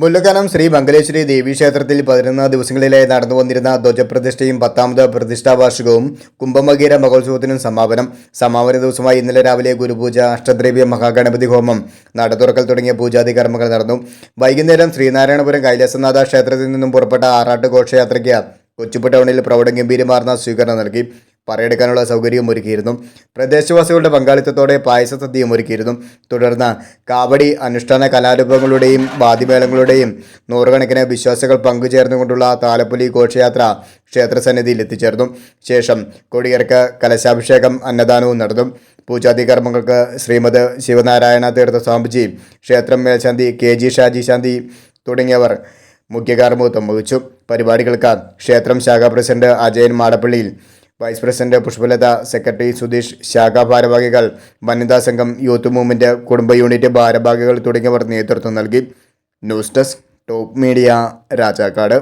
മുല്ലക്കാനം ശ്രീ മംഗലേശ്വരി ദേവീക്ഷേത്രത്തിൽ പതിനൊന്ന് ദിവസങ്ങളിലായി നടന്നു വന്നിരുന്ന ധ്വജപ്രതിഷ്ഠയും പത്താമത് പ്രതിഷ്ഠാ വാർഷികവും കുംഭമകീര മഹോത്സവത്തിനും സമാപനം. സമാപന ദിവസമായി ഇന്നലെ രാവിലെ ഗുരുപൂജ അഷ്ടദ്രവ്യ മഹാഗണപതി ഹോമം നട തുറക്കൽ തുടങ്ങിയ പൂജാതി കർമ്മങ്ങൾ നടന്നു. വൈകുന്നേരം ശ്രീനാരായണപുരം കൈലാസനാഥ ക്ഷേത്രത്തിൽ നിന്നും പുറപ്പെട്ട ആറാട്ട് ഘോഷയാത്രയ്ക്ക് കൊച്ചുപ്പ് ടൗണിൽ പ്രൗഢഗംഭീരമാർന്ന സ്വീകരണം നൽകി. പറയെടുക്കാനുള്ള സൗകര്യം ഒരുക്കിയിരുന്നു. പ്രദേശവാസികളുടെ പങ്കാളിത്തത്തോടെ പായസ സദ്യയും ഒരുക്കിയിരുന്നു. തുടർന്ന് കാവടി അനുഷ്ഠാന കലാരൂപങ്ങളുടെയും വാദ്യമേളങ്ങളുടെയും നൂറുകണക്കിന് വിശ്വാസികൾ പങ്കുചേർന്നുകൊണ്ടുള്ള താലപ്പൊലി ഘോഷയാത്ര ക്ഷേത്രസന്നിധിയിൽ എത്തിച്ചേർന്നു. ശേഷം കൊടിയർക്ക് കലശാഭിഷേകം അന്നദാനവും നടന്നു. പൂജാതി കർമ്മങ്ങൾക്ക് ശ്രീമദ് ശിവനാരായണ തീർത്ഥ സ്വാമിജി ക്ഷേത്രം മേൽശാന്തി കെ ജി ഷാജി ശാന്തി തുടങ്ങിയവർ മുഖ്യകാർമ്മികത്വം വഹിച്ചു. പരിപാടികൾക്ക് ക്ഷേത്രം ശാഖാ president Ajayan മാടപ്പള്ളിയിൽ vice president Pushpalatha secretary Sudheesh ശാഖാ ഭാരവാഹികൾ വനിതാ സംഘം യൂത്ത് മൂവ്മെന്റ് കുടുംബ യൂണിറ്റ് ഭാരവാഹികൾ തുടങ്ങിയവർ നേതൃത്വം നൽകി. News desk top media Rajakkad.